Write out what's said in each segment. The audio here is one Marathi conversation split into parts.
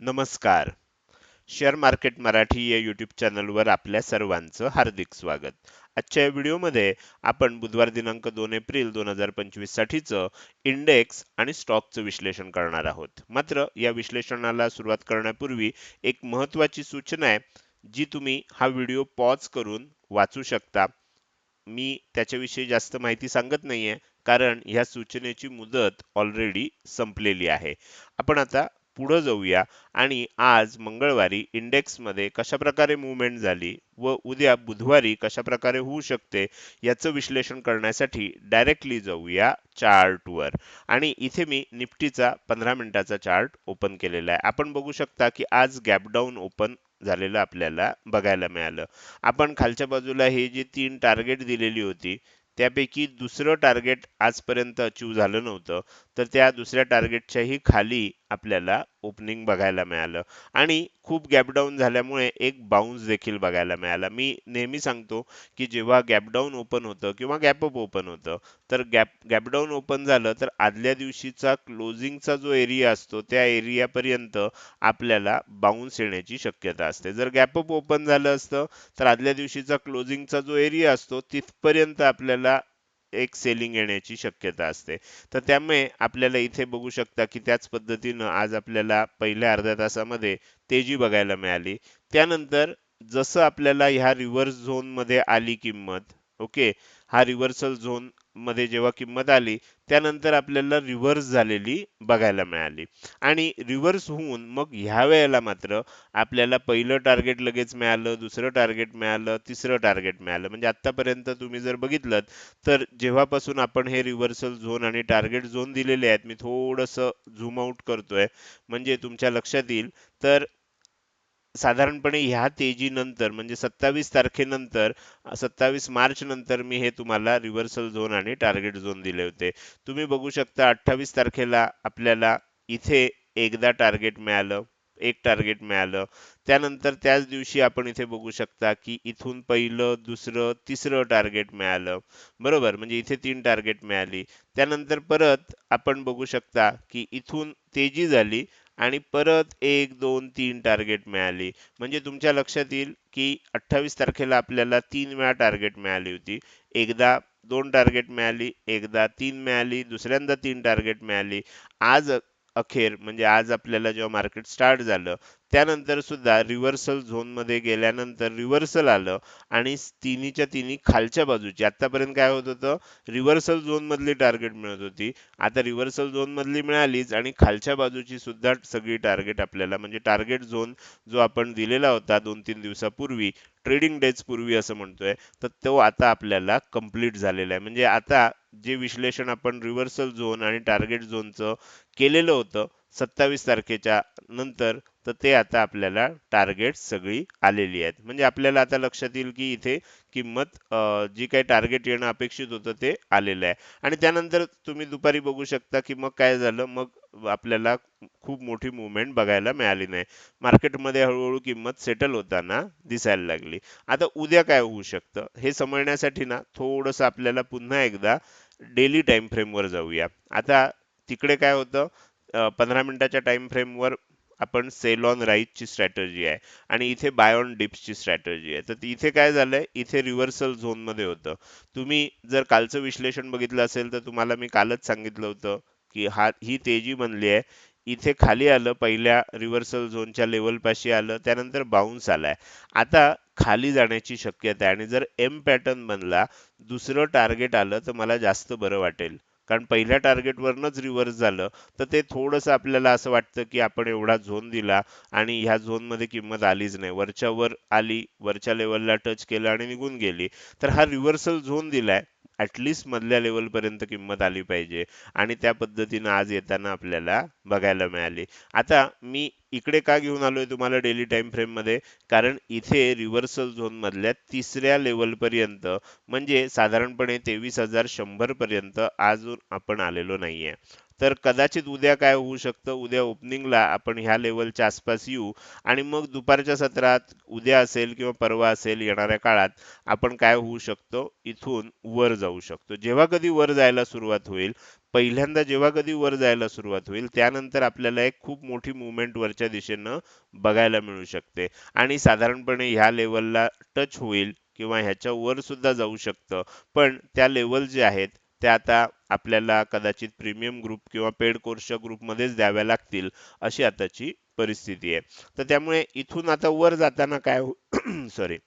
नमस्कार. शेअर मार्केट मराठी या यूट्यूब चॅनलवर आपल्या सर्वांचं हार्दिक स्वागत. आजच्या या व्हिडिओमध्ये आपण बुधवार दिनांक दोन एप्रिल दोन हजार पंचवीस साठीचं इंडेक्स आणि स्टॉकचं विश्लेषण करणार आहोत. मात्र या विश्लेषणाला सुरुवात करण्यापूर्वी एक महत्त्वाची सूचना आहे जी तुम्ही हा व्हिडिओ पॉज करून वाचू शकता. मी त्याच्याविषयी जास्त माहिती सांगत नाहीये कारण ह्या सूचनेची मुदत ऑलरेडी संपलेली आहे. आपण आता पुढं जाऊया. आणि आज मंगळवारी इंडेक्समध्ये कशाप्रकारे मुवमेंट झाली व उद्या बुधवारी कशा प्रकारे होऊ शकते याचं विश्लेषण करण्यासाठी डायरेक्टली जाऊया चार्टवर. आणि इथे मी निफ्टीचा पंधरा मिनिटाचा चार्ट ओपन केलेला आहे. आपण बघू शकता की आज गॅपडाऊन ओपन झालेलं आपल्याला बघायला मिळालं. आपण खालच्या बाजूला हे जी तीन टार्गेट दिलेली होती त्यापैकी दुसरं टार्गेट आजपर्यंत अचीव झालं नव्हतं. तर त्या दुसऱ्या टार्गेटच्याही खाली आपल्याला ओपनिंग बघायला मिळालं. आणि खूप गॅप डाऊन झाल्यामुळे एक बाउन्स देखील बघायला मिळाला. मी नेहमी सांगतो की जेव्हा गॅप डाऊन ओपन होतं किंवा गॅपअप ओपन होतं तर गॅप गॅप डाऊन ओपन झालं तर आदल्या दिवशीचा क्लोजिंगचा जो एरिया असतो त्या एरियापर्यंत आपल्याला बाउन्स येण्याची शक्यता असते. जर गॅपअप ओपन झालं असतं तर आदल्या दिवशीचा क्लोजिंगचा जो एरिया असतो तिथपर्यंत आपल्याला एक सेलिंग येण्याची शक्यता असते. तर त्यामुळे आपल्याला इथे बघू शकता की त्याच पद्धतीनं आज आपल्याला पहिल्या अर्ध्या तासामध्ये तेजी बघायला मिळाली. त्यानंतर जसं आपल्याला ह्या रिव्हर्स झोनमध्ये आली किंमत ओके हा रिव्हर्सल झोन मध्ये जेव्हा किंमत आली त्यानंतर आपल्याला रिव्हर्स झालेली बघायला मिळाली. आणि रिव्हर्स होऊन मग ह्या वेळेला मात्र आपल्याला पहिलं टार्गेट लगेच मिळालं दुसरं टार्गेट मिळालं तिसरं टार्गेट मिळालं. म्हणजे आतापर्यंत तुम्ही जर बघितलं तर जेव्हापासून आपण हे रिव्हर्सल झोन आणि टार्गेट झोन दिलेले आहेत मी थोडंसं झूम आउट करतोय. म्हणजे तुमच्या लक्षात येईल. तर साधारणपणे ह्या तेजीनंतर म्हणजे सत्तावीस तारखेनंतर सत्तावीस मार्च नंतर मी हे तुम्हाला रिव्हर्सल झोन आणि टार्गेट झोन दिले होते. तुम्ही बघू शकता अठ्ठावीस तारखेला आपल्याला इथे एकदा टार्गेट मिळालं एक टार्गेट मिळालं. त्यानंतर त्याच दिवशी आपण इथे बघू शकता की इथून पहिलं दुसरं तिसरं टार्गेट मिळालं. बरोबर? म्हणजे इथे तीन टार्गेट मिळाली. त्यानंतर परत आपण बघू शकता की इथून तेजी झाली आणि परत एक दोन तीन टार्गेट मिळाली. म्हणजे तुमच्या लक्षात येईल की अठ्ठावीस तारखेला आपल्याला तीन वेळा टार्गेट मिळाली होती. एकदा दोन टार्गेट मिळाली एकदा तीन मिळाली दुसऱ्यांदा तीन टार्गेट मिळाली. आज अखेर म्हणजे आज आपल्याला जेव्हा मार्केट स्टार्ट झालं त्यानंतर सुद्धा रिव्हर्सल झोनमध्ये गेल्यानंतर रिव्हर्सल आलं आणि तिन्हीच्या तिन्ही खालच्या बाजूची आतापर्यंत काय होत होतं? रिव्हर्सल झोन मधली टार्गेट मिळत होती. आता रिव्हर्सल झोन मधली मिळालीच आणि खालच्या बाजूची सुद्धा सगळी टार्गेट आपल्याला म्हणजे टार्गेट झोन जो आपण दिलेला होता दोन तीन दिवसापूर्वी ट्रेडिंग डेज पूर्वी असं म्हणतोय तर तो आता आपल्याला कंप्लीट झालेला आहे. म्हणजे आता जे विश्लेषण आपण रिव्हर्सल झोन आणि टार्गेट झोनचं केलेलं होतं सत्तावीस तारखेच्या नंतर तर ते आता आपल्याला टार्गेट सगळी आलेली आहेत. म्हणजे आपल्याला आता लक्षात येईल की इथे किंमत जी काही टार्गेट येणं अपेक्षित होतं ते आलेलं आहे. आणि त्यानंतर तुम्ही दुपारी बघू शकता की मग काय झालं मग आपल्याला खूप मोठी मुवमेंट बघायला मिळाली नाही. मार्केटमध्ये हळूहळू किंमत सेटल होताना दिसायला लागली. आता उद्या काय होऊ शकतं हे समजण्यासाठी ना थोडंसं आपल्याला पुन्हा एकदा डेली टाइम फ्रेमवर जाऊया. आता तिकडे काय होतं पंधरा मिनिटाच्या टाइम फ्रेमवर आपण सेल ऑन ची स्ट्रॅटर्जी आहे आणि इथे बाय ऑन डिप्सची स्ट्रॅटर्जी आहे. तर इथे काय झालंय इथे रिव्हर्सल झोनमध्ये होतं. तुम्ही जर कालचं विश्लेषण बघितलं असेल तर तुम्हाला मी कालच सांगितलं होतं की हा ही तेजी बनली आहे. इथे खाली आलं पहिल्या रिव्हर्सल झोनच्या लेवल पाशी आलं त्यानंतर बाउन्स आलाय. आता खाली जाण्याची शक्यता आहे. आणि जर एम पॅटर्न बनला दुसरं टार्गेट आलं तर मला जास्त बरं वाटेल. कारण पहिल्या टार्गेटवरनंच रिव्हर्स झालं तर ते थोडंसं आपल्याला असं वाटतं की आपण एवढा झोन दिला आणि ह्या झोनमध्ये किंमत आलीच नाही. वरच्या वर आली वरच्या लेवलला टच केलं आणि निघून गेली. तर हा रिव्हर्सल झोन दिलाय. ॲटलिस्ट मधल्या लेवल पर्यंत किंमत आली पाहिजे. आणि त्या पद्धतीनं आज येताना आपल्याला बघायला मिळाली. आता मी इकडे का घेऊन आलोय तुम्हाला डेली टाइम फ्रेममध्ये? कारण इथे रिव्हर्सल झोन मधल्या तिसऱ्या लेवल पर्यंत म्हणजे साधारणपणे तेवीस हजार शंभर पर्यंत अजून आपण आलेलो नाहीये. तर कदाचित उद्या काय होऊ शकतं? उद्या ओपनिंगला आपण ह्या लेवलच्या आसपास येऊ आणि मग दुपारच्या सत्रात उद्या असेल किंवा परवा असेल येणाऱ्या काळात आपण काय होऊ शकतो? इथून वर जाऊ शकतो. जेव्हा कधी वर जायला सुरुवात होईल पहिल्यांदा जेव्हा कधी वर जायला सुरुवात होईल त्यानंतर आपल्याला एक खूप मोठी मुवमेंट वरच्या दिशेनं बघायला मिळू शकते. आणि साधारणपणे ह्या लेवलला टच होईल किंवा ह्याच्या वर सुद्धा जाऊ शकतं. पण त्या लेवल जे आहेत त्या आता आपल्याला कदाचित प्रीमियम ग्रुप किंवा पेड कोर्सच्या ग्रुपमध्येच द्याव्या लागतील अशी आताची परिस्थिती आहे. तर त्यामुळे इथून आता वर जाताना काय हो- सॉरी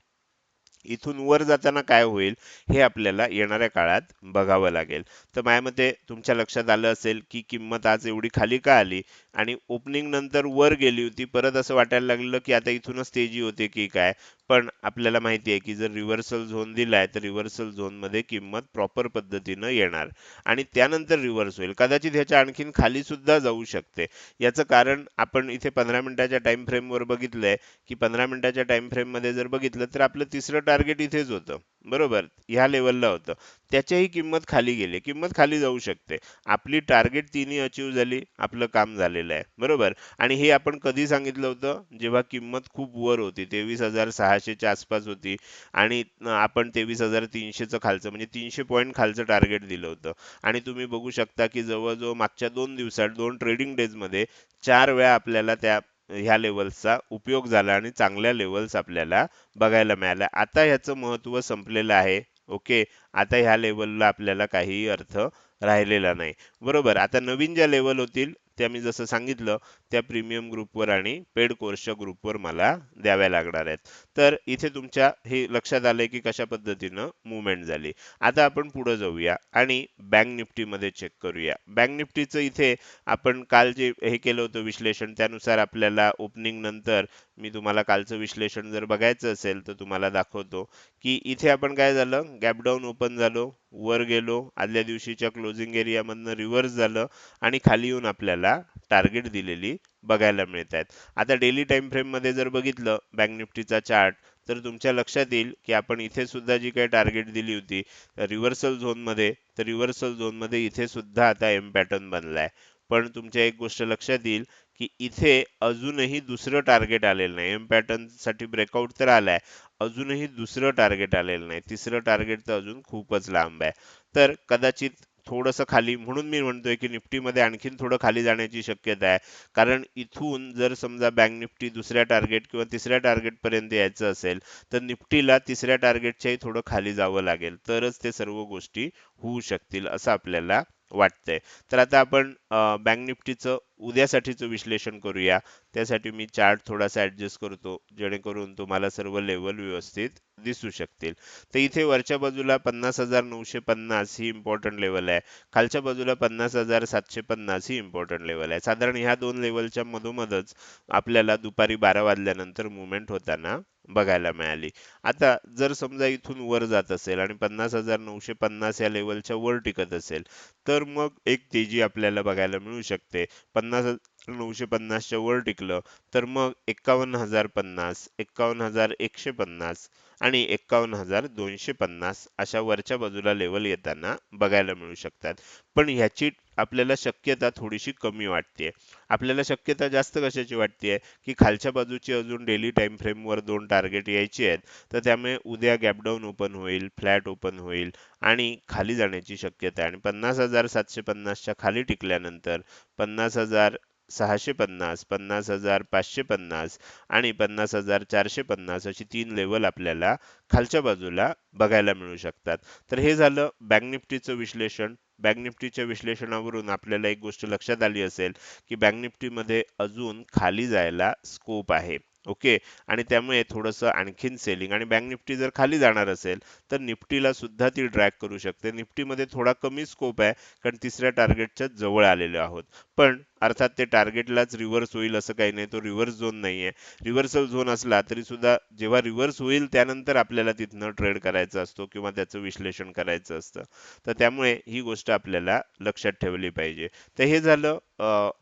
इथून वर जाताना काय होईल हे आपल्याला येणाऱ्या काळात बघावं लागेल. तर माझ्या मते तुमच्या लक्षात आलं असेल की किंमत आज एवढी खाली का आली आणि ओपनिंग नंतर वर गेली होती परत असं वाटायला लागलं की आता इथूनच तेजी होते की काय? पण आपल्याला माहिती आहे की जर रिव्हर्सल झोन दिलाय तर रिव्हर्सल झोनमध्ये किंमत प्रॉपर पद्धतीनं येणार आणि त्यानंतर रिव्हर्स होईल. कदाचित ह्याच्या आणखीन खाली सुद्धा जाऊ शकते. याचं कारण आपण इथे पंधरा मिनिटाच्या टाइम फ्रेमवर बघितलंय की पंधरा मिनिटाच्या टाइम फ्रेममध्ये जर बघितलं तर आपलं तिसरं टार्गेट इथेच होतं. बरोबर? ह्या लेवलला होतं. त्याच्याही किंमत खाली गेली. किंमत खाली जाऊ शकते. आपली टार्गेट तिन्ही अचीव झाली. आपलं काम झालेलं आहे. बरोबर? आणि हे आपण कधी सांगितलं होतं? जेव्हा किंमत खूप वर होती. तेवीस हजार सहाशेच्या आसपास होती. आणि आपण तेवीस हजार तीनशेचं खालचं म्हणजे तीनशे पॉईंट खालचं टार्गेट दिलं होतं. आणि तुम्ही बघू शकता की जवळजवळ मागच्या दोन दिवसात दोन ट्रेडिंग डेजमध्ये चार वेळा आपल्याला त्या ह्या लेवल्सचा उपयोग झाला आणि चांगल्या लेवल्स आपल्याला बघायला मिळाल्या. आता ह्याचं महत्त्व संपलेलं आहे. ओके? आता ह्या लेवलला आपल्याला काहीही अर्थ राहिलेला नाही. बरोबर? आता नवीन ज्या लेवल होतील त्या मी जसं सांगितलं त्या प्रीमियम ग्रुपवर आणि पेड कोर्सच्या ग्रुपवर मला द्याव्या लागणार आहेत. तर इथे तुमच्या हे लक्षात आलंय की कशा पद्धतीनं मुवमेंट झाली. आता आपण पुढे जाऊया आणि बँक निफ्टीमध्ये चेक करूया. बँक निफ्टीचं इथे आपण काल जे हे केलं होतं विश्लेषण त्यानुसार आपल्याला ओपनिंग नंतर मी तुम्हाला कालचं विश्लेषण जर बघायचं असेल तर तुम्हाला दाखवतो की इथे आपण काय झालं? गॅपडाऊन ओपन झालो वर गेलो आदल्या दिवशीच्या क्लोजिंग एरियामधनं रिव्हर्स झालं आणि खाली येऊन आपल्याला टार्गेट दिलेली बघायला मिळत आहेत आता डेली टाइम फ्रेममध्ये जर बघितलं बँक निफ्टीचा चार्ट तर तुमच्या लक्षात येईल की आपण इथे सुद्धा जी काही टार्गेट दिली होती रिव्हर्सल झोनमध्ये तर रिव्हर्सल झोनमध्ये इथे सुद्धा आता एम पॅटर्न बनलाय. पण तुमच्या एक गोष्ट लक्षात येईल की इथे अजूनही दुसरं टार्गेट आलेलं नाही. एम पॅटर्नसाठी ब्रेकआउट तर आलाय अजूनही दुसरं टार्गेट आलेलं नाही. तिसरं टार्गेट तर अजून खूपच लांब आहे. तर कदाचित थोडंसं खाली म्हणून मी म्हणतोय की निफ्टीमध्ये आणखीन थोडं खाली जाण्याची शक्यता आहे. कारण इथून जर समजा बँक निफ्टी दुसऱ्या टार्गेट किंवा तिसऱ्या टार्गेटपर्यंत यायचं असेल तर निफ्टीला तिसऱ्या टार्गेटच्याही थोडं खाली जावं लागेल. तरच ते सर्व गोष्टी होऊ शकतील असं आपल्याला वाटतंय. तर आता आपण बँक निफ्टीचं उद्यासाठीचं विश्लेषण करूया. त्यासाठी मी चार्ट थोडासा ॲडजस्ट करतो जेणेकरून तुम्हाला सर्व लेवल व्यवस्थित दिसू शकतील. तर इथे वरच्या बाजूला पन्नास हजार नऊशे पन्नास ही इम्पॉर्टंट लेवल आहे. खालच्या बाजूला पन्नास हजार सातशे पन्नास ही इम्पॉर्टंट लेवल आहे. साधारण ह्या दोन लेवलच्या मधोमधच आपल्याला दुपारी बारा वाजल्यानंतर मुवमेंट होताना बघायला मिळाली. आता जर समजा इथून वर जात असेल आणि पन्नास हजार नऊशे पन्नास या लेवलच्या वर टिकत असेल तर मग एक तेजी आपल्याला बघायला मिळू शकते. पन्नास नऊशे पन्नासच्या वर टिकलं तर मग एक्कावन्न हजार पन्नास एक्कावन्न हजार एकशे पन्नास आणि एक्कावन्न हजार दोनशे पन्नास अशा वरच्या बाजूला लेवल येताना बघायला मिळू शकतात. पण ह्याची आपल्याला शक्यता थोडीशी कमी वाटते. आपल्याला शक्यता जास्त कशाची वाटते? की खालच्या बाजूची अजून डेली टाइम फ्रेमवर दोन टार्गेट यायची आहेत तर त्यामुळे उद्या गॅपडाऊन ओपन होईल फ्लॅट ओपन होईल आणि खाली जाण्याची शक्यता आहे. आणि पन्नास हजार सातशे पन्नासच्या खाली टिकल्यानंतर पन्नास हजार सहाशे पन्नास पन्नास हजार पाचशे पन्नास आणि पन्नास हजार चारशे पन्नास अशी तीन लेवल आपल्याला खालच्या बाजूला बघायला मिळू शकतात. तर हे झालं बँक निफ्टीचं विश्लेषण. बँक निफ्टीच्या विश्लेषणावरून आपल्याला एक गोष्ट लक्षात आली असेल की बँक निफ्टीमध्ये अजून खाली जायला स्कोप आहे. ओके आणि त्यामुळे थोडंसं आणखीन सेलिंग आणि बँक निफ्टी जर खाली जाणार असेल तर निफ्टीला सुद्धा ती ड्रॅग करू शकते. निफ्टीमध्ये थोडा कमी स्कोप आहे कारण तिसऱ्या टार्गेटच्या जवळ आलेलो आहोत. पण अर्थात ते टार्गेटलाच रिव्हर्स होईल असं काही नाही. तो रिव्हर्स झोन नाहीये. रिव्हर्सल झोन असला तरी सुद्धा जेव्हा रिव्हर्स होईल त्यानंतर आपल्याला तिथनं ट्रेड करायचा असतो किंवा त्याचं विश्लेषण करायचं असतं. तर त्यामुळे ही गोष्ट आपल्याला लक्षात ठेवली पाहिजे. तर हे झालं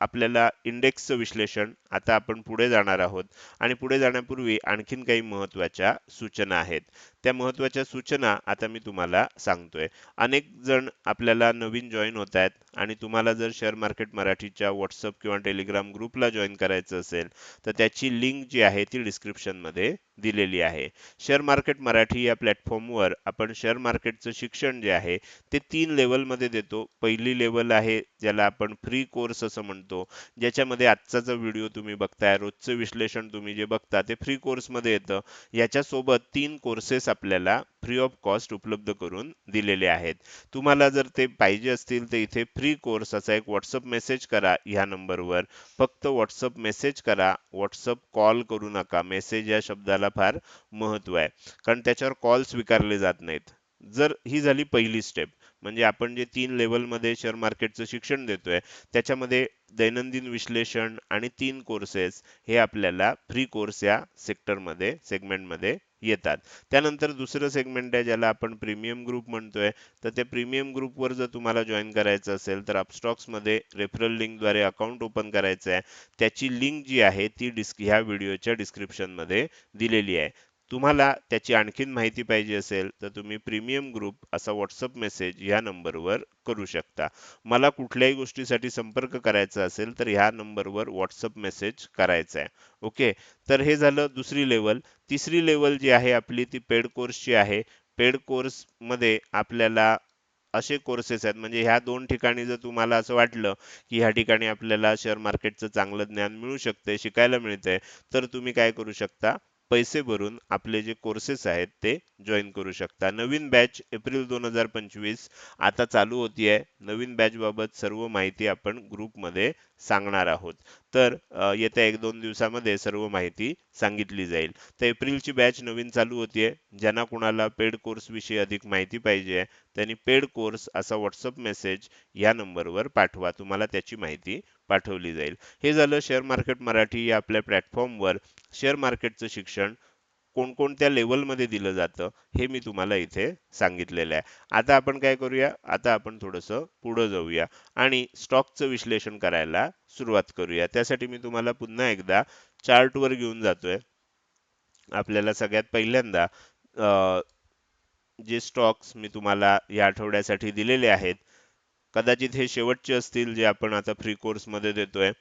आपल्याला इंडेक्सचं विश्लेषण. आता आपण पुढे जाणार आहोत. आणि पुढे जाण्यापूर्वी आणखीन काही महत्त्वाच्या सूचना आहेत. त्या महत्त्वाच्या सूचना आता मी तुम्हाला सांगतोय. अनेक जण आपल्याला नवीन जॉईन होत आहेत आणि तुम्हाला जर शेअर मार्केट मराठीच्या व्हॉट्सअप किंवा टेलिग्राम ग्रुपला जॉईन करायचं असेल तर त्याची लिंक जी आहे ती डिस्क्रिप्शनमध्ये दिलेली आहे. शेअर मार्केट मराठी या प्लॅटफॉर्मवर आपण शेअर मार्केटचं शिक्षण जे आहे ते तीन लेवलमध्ये देतो. पहिली लेवल आहे ज्याला आपण फ्री कोर्स असं म्हणतो. ज्याच्यामध्ये आजचा जो व्हिडिओ तुम्ही बघताय रोजचं विश्लेषण तुम्ही जे बघता ते फ्री कोर्समध्ये येतं. याच्यासोबत तीन कोर्सेस आपल्याला फ्री ऑफ कॉस्ट उपलब्ध करून दिलेले आहेत. तुम्हाला जर ते पाहिजे असतील तर इथे फ्री कोर्स असा एक व्हॉट्सअप मेसेज करा ह्या नंबरवर फक्त व्हॉट्सअप मेसेज करा. व्हॉट्सअप कॉल करू नका. मेसेज या शब्दाला फार महत्त्व आहे. कारण त्याच्यावर कॉल स्वीकारले जात नाहीत. जर ही झाली पहिली स्टेप म्हणजे आपण जे तीन लेवलमध्ये शेअर मार्केटचं शिक्षण देतोय त्याच्यामध्ये दैनंदिन विश्लेषण आणि तीन कोर्सेस हे आपल्याला फ्री कोर्स या सेक्टरमध्ये सेगमेंटमध्ये येतात. त्यानंतर दुसरं सेगमेंट आहे ज्याला आपण प्रीमियम ग्रुप म्हणतोय. तर ते प्रीमियम ग्रुपवर जर तुम्हाला जॉईन करायचं असेल तर अपस्टॉक्समध्ये रेफरल लिंकद्वारे अकाउंट ओपन करायचं आहे. त्याची लिंक जी आहे ती डिस्क ह्या व्हिडिओच्या डिस्क्रिप्शनमध्ये दिलेली आहे. तुम्हाला त्याची आणखीन माहिती पाहिजे असेल तर तुम्ही प्रीमियम ग्रुप असा व्हॉट्सअप मेसेज या नंबरवर करू शकता. मला कुठल्याही गोष्टीसाठी संपर्क करायचा असेल तर ह्या नंबरवर व्हॉट्सअप मेसेज करायचा आहे. ओके? तर हे झालं दुसरी लेवल तिसरी लेवल जी आहे आपली ती पेड कोर्सची आहे. पेड कोर्समध्ये आपल्याला असे कोर्सेस आहेत म्हणजे ह्या दोन ठिकाणी जर तुम्हाला असं वाटलं की ह्या ठिकाणी आपल्याला शेअर मार्केटचं चांगलं ज्ञान मिळू शकते शिकायला मिळतंय तर तुम्ही काय करू शकता? पैसे भरून आपले जे कोर्सेस आहेत ते जॉईन करू शकता. नवीन बॅच एप्रिल दोन हजार पंचवीस आता चालू होतीये. नवीन बॅच बाबत सर्व माहिती आपण ग्रुपमध्ये सांगणार आहोत. तर येत्या एक दोन दिवसामध्ये सर्व माहिती सांगितली जाईल. तर एप्रिलची बॅच नवीन चालू होतीये. ज्यांना कुणाला पेड कोर्स विषयी अधिक माहिती पाहिजे त्यांनी पेड कोर्स असा व्हॉट्सअप मेसेज या नंबरवर पाठवा. तुम्हाला त्याची माहिती पाठवली जाईल. हे झालं शेअर मार्केट मराठी या आपल्या प्लॅटफॉर्मवर शेअर मार्केटचं शिक्षण कोणकोणत्या लेवलमध्ये दिलं जातं हे मी तुम्हाला इथे सांगितलेलं आहे. आता आपण काय करूया? आता आपण थोडंसं पुढं जाऊया आणि स्टॉकचं विश्लेषण करायला सुरुवात करूया. त्यासाठी मी तुम्हाला पुन्हा एकदा चार्टवर घेऊन जातोय. आपल्याला सगळ्यात पहिल्यांदा जे स्टॉक्स मी तुम्हाला या आठवड्यासाठी दिलेले आहेत कदाचित हे शेवटचे असतील जे आपण आता फ्री कोर्समध्ये देतोय.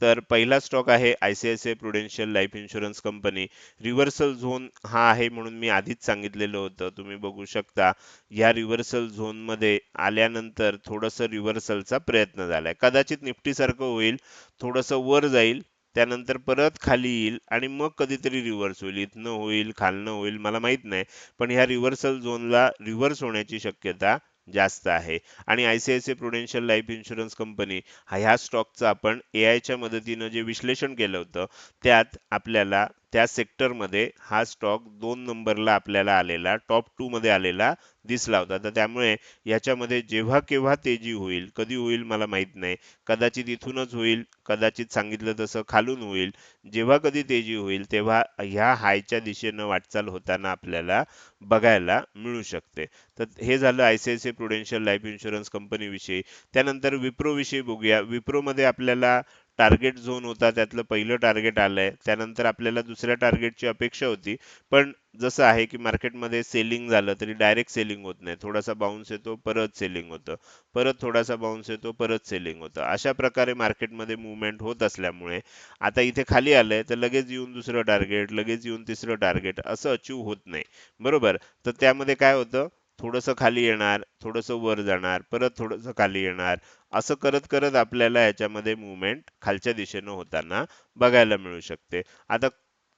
तर पहिला स्टॉक आहे ICICI prudential life insurance company. Reversal zone हा आहे म्हणून मी आधीच सांगितलेलं होतं. तुम्ही बघू शकता या रिव्हर्सल झोनमध्ये आल्यानंतर थोडंसं रिव्हर्सलचा प्रयत्न झालाय. कदाचित निफ्टी सारखं होईल थोडंसं वर जाईल त्यानंतर परत खाली येईल आणि मग कधीतरी रिव्हर्स होईल. इथनं होईल खालनं होईल मला माहीत नाही. पण ह्या रिव्हर्सल झोनला रिव्हर्स होण्याची शक्यता जास्त आहे. आणि ICICI prudential life insurance company हा ह्या स्टॉकचं आपण ए च्या मदतीनं जे विश्लेषण केलं होतं त्यात आपल्याला त्या सेक्टरमध्ये हा स्टॉक दोन नंबरला आपल्याला आलेला टॉप टू मध्ये आलेला दिसला होता. तर त्यामुळे याच्यामध्ये जेव्हा केव्हा तेजी होईल कधी होईल मला माहीत नाही. कदाचित इथूनच होईल कदाचित सांगितलं तसं खालून होईल. जेव्हा कधी तेजी होईल तेव्हा ह्या हायच्या दिशेनं वाटचाल होताना आपल्याला बघायला मिळू शकते. तर हे झालं आयसीआयसीआय प्रुडेन्शियल लाईफ इन्शुरन्स कंपनीविषयी त्यानंतर विप्रो विषयी बघूया. विप्रोमध्ये आपल्याला टार्गेट झोन होता त्यातलं पहिलं टार्गेट आलंय. त्यानंतर आपल्याला दुसऱ्या टार्गेटची अपेक्षा होती. पण जसं आहे की मार्केटमध्ये सेलिंग झालं तरी डायरेक्ट सेलिंग होत नाही. थोडासा बाउन्स येतो परत सेलिंग होतं. परत थोडासा बाउन्स येतो परत सेलिंग होतं. अशा प्रकारे मार्केटमध्ये मुवमेंट होत असल्यामुळे आता इथे खाली आलंय तर लगेच येऊन दुसरं टार्गेट लगेच येऊन तिसरं टार्गेट असं अचीव होत नाही. बरोबर? तर त्यामध्ये काय होतं? थोडंसं खाली येणार थोडंसं वर जाणार परत थोडंसं खाली येणार असं करत करत आपल्याला याच्यामध्ये मुवमेंट खालच्या दिशेनं होताना बघायला मिळू शकते. आता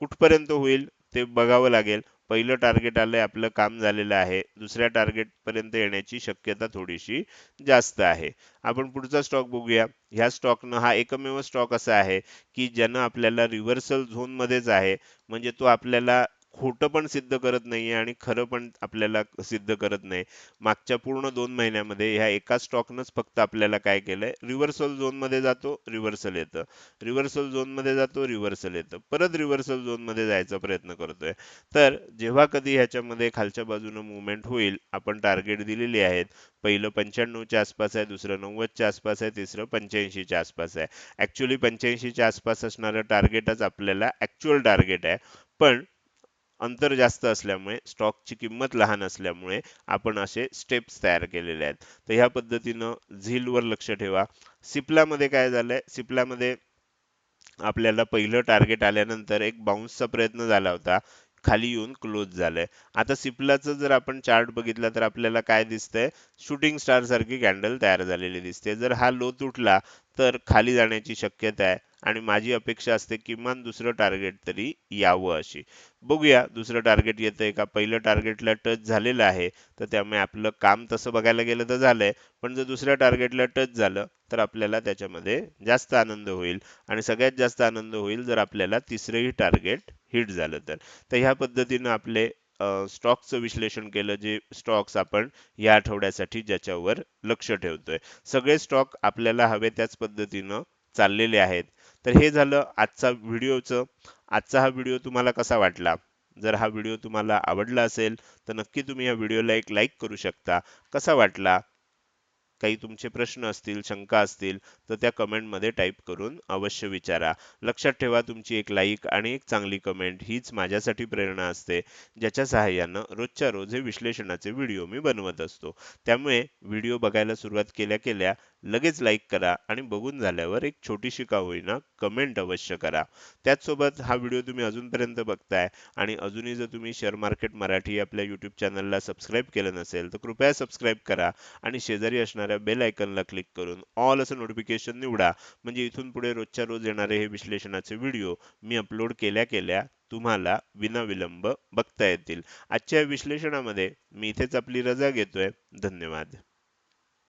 कुठपर्यंत होईल ते बघावं लागेल. पहिलं टार्गेट आलंय आपलं काम झालेलं आहे. दुसऱ्या टार्गेट पर्यंत येण्याची शक्यता थोडीशी जास्त आहे. आपण पुढचा स्टॉक बघूया. ह्या स्टॉकनं हा एकमेव स्टॉक असा आहे की ज्यानं आपल्याला रिव्हर्सल झोन मध्येच आहे. म्हणजे तो आपल्याला खोटं पण सिद्ध करत नाहीये आणि खरं पण आपल्याला सिद्ध करत नाही. मागच्या पूर्ण दोन महिन्यामध्ये ह्या एका स्टॉकनंच फक्त आपल्याला काय केलंय? रिव्हर्सल झोनमध्ये जातो रिव्हर्सल येतं. रिव्हर्सल झोनमध्ये जातो रिव्हर्सल येतं. परत रिव्हर्सल झोनमध्ये जायचा प्रयत्न करतोय. तर जेव्हा कधी ह्याच्यामध्ये खालच्या बाजूनं मुवमेंट होईल आपण टार्गेट दिलेली आहेत. पहिलं पंच्याण्णवच्या आसपास आहे दुसरं नव्वदच्या आसपास आहे तिसरं पंच्याऐंशीच्या आसपास आहे. ऍक्च्युली पंच्याऐंशीच्या आसपास असणारं टार्गेटच आपल्याला ऍक्च्युअल टार्गेट आहे. पण अंतर जास्त असल्यामुळे स्टॉकची किंमत लहान असल्यामुळे आपण असे स्टेप्स तयार केलेले आहेत. तर ह्या पद्धतीनं झीलवर लक्ष ठेवा. सिप्लामध्ये काय झालंय? सिप्लामध्ये आपल्याला पहिलं टार्गेट आल्यानंतर एक बाउन्सचा प्रयत्न झाला होता. खाली येऊन क्लोज झालंय. आता सिप्लाचं जर आपण चार्ट बघितला तर आपल्याला काय दिसतंय? शूटिंग स्टार सारखी कॅन्डल तयार झालेली दिसते. जर हा लो तुटला तर खाली जाण्याची शक्यता आहे. आणि माझी अपेक्षा असते किमान दुसरं टार्गेट तरी यावं अशी. बघूया दुसरं टार्गेट येतंय का? पहिलं टार्गेटला टच झालेलं आहे तर त्यामुळे आपलं काम तसं बघायला गेलं तर झालंय. पण जर दुसऱ्या टार्गेटला टच झालं तर आपल्याला त्याच्यामध्ये जास्त आनंद होईल. आणि सगळ्यात जास्त आनंद होईल जर आपल्याला तिसरंही टार्गेट हिट झालं तर. तर ह्या पद्धतीनं आपले स्टॉक्सचं विश्लेषण केलं जे स्टॉक्स आपण या आठवड्यासाठी ज्याच्यावर लक्ष ठेवतोय. सगळे स्टॉक आपल्याला हवे त्याच पद्धतीनं चाललेले आहेत. तर हे झालं आजचा व्हिडिओचं. आजचा हा व्हिडिओ तुम्हाला कसा वाटला? जर हा व्हिडिओ तुम्हाला आवडला असेल तर नक्की तुम्ही या व्हिडिओला एक लाईक करू शकता. कसा वाटला? काही तुमचे प्रश्न असतील शंका असतील तर त्या कमेंटमध्ये टाईप करून अवश्य विचारा. लक्षात ठेवा तुमची एक लाईक आणि एक चांगली कमेंट हीच माझ्यासाठी प्रेरणा असते ज्याच्या सहाय्यानं रोजच्या रोज हे विश्लेषणाचे व्हिडिओ मी बनवत असतो. त्यामुळे व्हिडिओ बघायला सुरुवात केल्या केल्या लगेच लाईक करा आणि बघून झाल्यावर एक छोटीशी का होईना कमेंट अवश्य करा. त्याचसोबत हा व्हिडिओ तुम्ही अजूनपर्यंत बघताय आणि अजूनही जर तुम्ही शेअर मार्केट मराठी आपल्या यूट्यूब चॅनलला सबस्क्राईब केलं नसेल तर कृपया सबस्क्राईब करा आणि शेजारी असणाऱ्या बेल आयकनला क्लिक करून ऑल असं नोटिफिकेशन निवडा. म्हणजे इथून पुढे रोजच्या रोज येणारे हे विश्लेषणाचे व्हिडिओ मी अपलोड केल्या केल्या तुम्हाला विनाविलंब बघता येतील. आजच्या विश्लेषणामध्ये मी इथेच आपली रजा घेतोय. धन्यवाद.